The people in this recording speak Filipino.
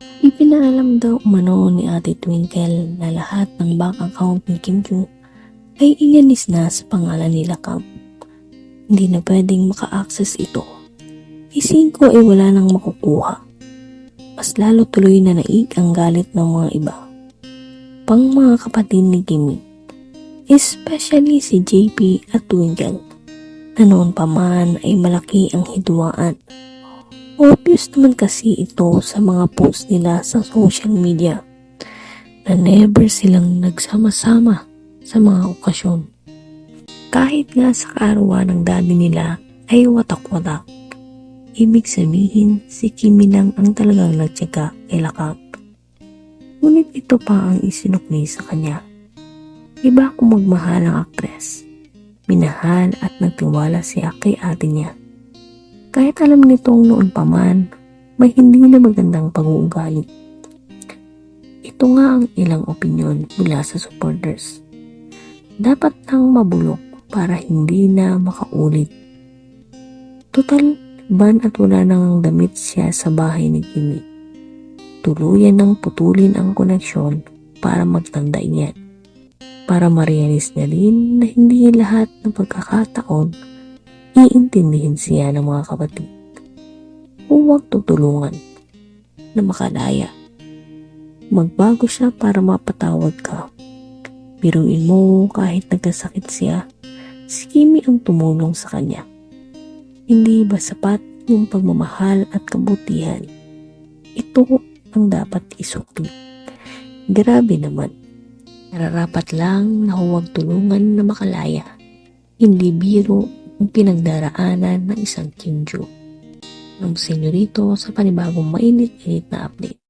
Ipinaalam daw umano ni Ate Twinkle na lahat ng bank account ni Kim Chu ay inalis na sa pangalan nila Cam. Hindi na pwedeng maka-access ito. Ising ko ay wala nang makukuha. Mas lalo tuloy na naig ang galit ng mga iba. Pang mga kapatid ni Kimi. Especially si JP at Twinkle. Na noon pa man ay malaki ang hidwaan Obvious naman kasi ito sa mga post nila sa social media na never silang nagsama-sama sa mga okasyon. Kahit nga sa kaarawan ng daddy nila ay watak-watak. Ibig sabihin si Kimi lang ang talagang nagtyaga kay Lakap. Ngunit ito pa ang isinukli sa kanya. Iba kung magmahal ang aktres. Minahal at nagtiwala siya kay ate niya. Kahit alam nitong noon pa man, may hindi na magandang pag-uugali. Ito nga ang ilang opinion mula sa supporters. Dapat nang mabulok para hindi na makaulit. Total, ban at wala nang damit siya sa bahay ni Kimi. Tuluyan nang putulin ang koneksyon para magtanda yan. Para marialis niya rin na hindi lahat ng pagkakataon iintindihin siya ng mga kapatid. Huwag tutulungan na makalaya. Magbago siya para mapatawad ka. Biruin mo kahit nagkasakit siya, si Kimi ang tumulong sa kanya. Hindi ba sapat yung pagmamahal at kabutihan? Ito ang dapat isukli. Grabe naman. Nararapat lang na huwag tulungan na makalaya. Hindi biro ang pinagdaraanan ng isang Kinju. Ang senyorito sa panibagong mainit-init na update.